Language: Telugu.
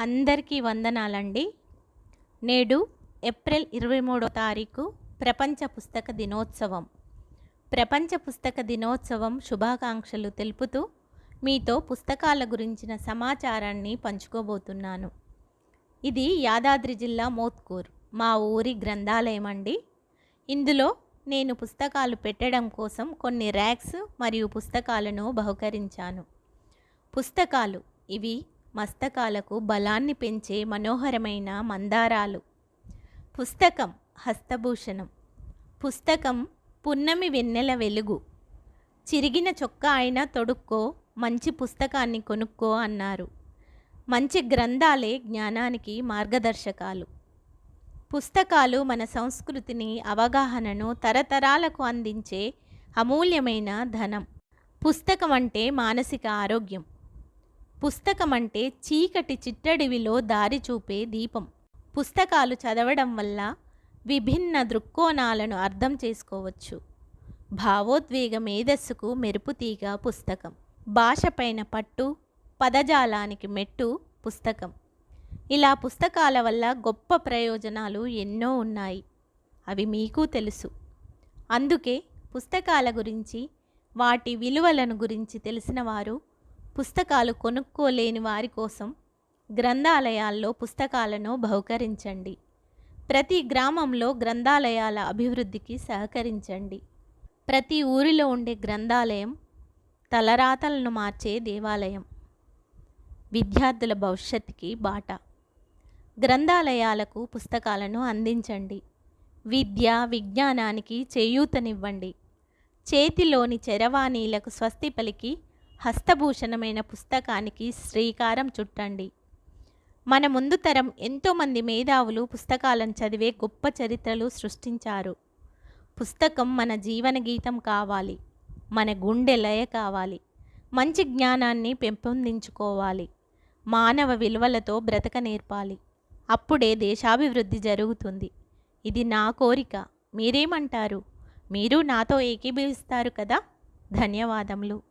అందరికీ వందనాలండి. నేడు ఏప్రిల్ ఇరవై మూడో తారీఖు ప్రపంచ పుస్తక దినోత్సవం. ప్రపంచ పుస్తక దినోత్సవం శుభాకాంక్షలు తెలుపుతూ మీతో పుస్తకాల గురించిన సమాచారాన్ని పంచుకోబోతున్నాను. ఇది యాదాద్రి జిల్లా మోత్కూర్ మా ఊరి గ్రంథాలయం అండి ఇందులో నేను పుస్తకాలు పెట్టడం కోసం కొన్ని ర్యాక్స్ మరియు పుస్తకాలను బహుకరించాను. పుస్తకాలు ఇవి మస్తకాలకు బలాన్ని పెంచే మనోహరమైన మందారాలు. పుస్తకం హస్తభూషణం. పుస్తకం పున్నమి వెన్నెల వెలుగు. చిరిగిన చొక్కా అయినా తొడుక్కో మంచి పుస్తకాన్ని కొనుక్కో అన్నారు. మంచి గ్రంథాలే జ్ఞానానికి మార్గదర్శకాలు. పుస్తకాలు మన సంస్కృతిని అవగాహనను తరతరాలకు అందించే అమూల్యమైన ధనం. పుస్తకం అంటే మానసిక ఆరోగ్యం. పుస్తకం అంటే చీకటి చిట్టడివిలో దారి చూపే దీపం. పుస్తకాలు చదవడం వల్ల విభిన్న దృక్కోణాలను అర్థం చేసుకోవచ్చు. భావోద్వేగ మేధస్సుకు మెరుపుతీగ పుస్తకం. భాషపైన పట్టు పదజాలానికి మెట్టు పుస్తకం. ఇలా పుస్తకాల వల్ల గొప్ప ప్రయోజనాలు ఎన్నో ఉన్నాయి. అవి మీకు తెలుసు. అందుకే పుస్తకాల గురించి వాటి విలువలను గురించి తెలిసిన వారు పుస్తకాలు కొనుక్కోలేని వారి కోసం గ్రంథాలయాల్లో పుస్తకాలను బహుకరించండి. ప్రతి గ్రామంలో గ్రంథాలయాల అభివృద్ధికి సహకరించండి. ప్రతి ఊరిలో ఉండే గ్రంథాలయం తలరాతలను మార్చే దేవాలయం. విద్యార్థుల భవిష్యత్తుకి బాట. గ్రంథాలయాలకు పుస్తకాలను అందించండి. విద్య విజ్ఞానానికి చేయూతనివ్వండి. చేతిలోని చరవాణీలకు స్వస్తి పలికి హస్తభూషణమైన పుస్తకానికి శ్రీకారం చుట్టండి. మన ముందు తరం ఎంతోమంది మేధావులు పుస్తకాలను చదివే గొప్ప చరిత్రలు సృష్టించారు. పుస్తకం మన జీవన గీతం కావాలి. మన గుండె లయ కావాలి. మంచి జ్ఞానాన్ని పెంపొందించుకోవాలి. మానవ విలువలతో బ్రతక నేర్పాలి. అప్పుడే దేశాభివృద్ధి జరుగుతుంది. ఇది నా కోరిక. మీరేమంటారు? మీరు నాతో ఏకీభవిస్తారు కదా? ధన్యవాదములు.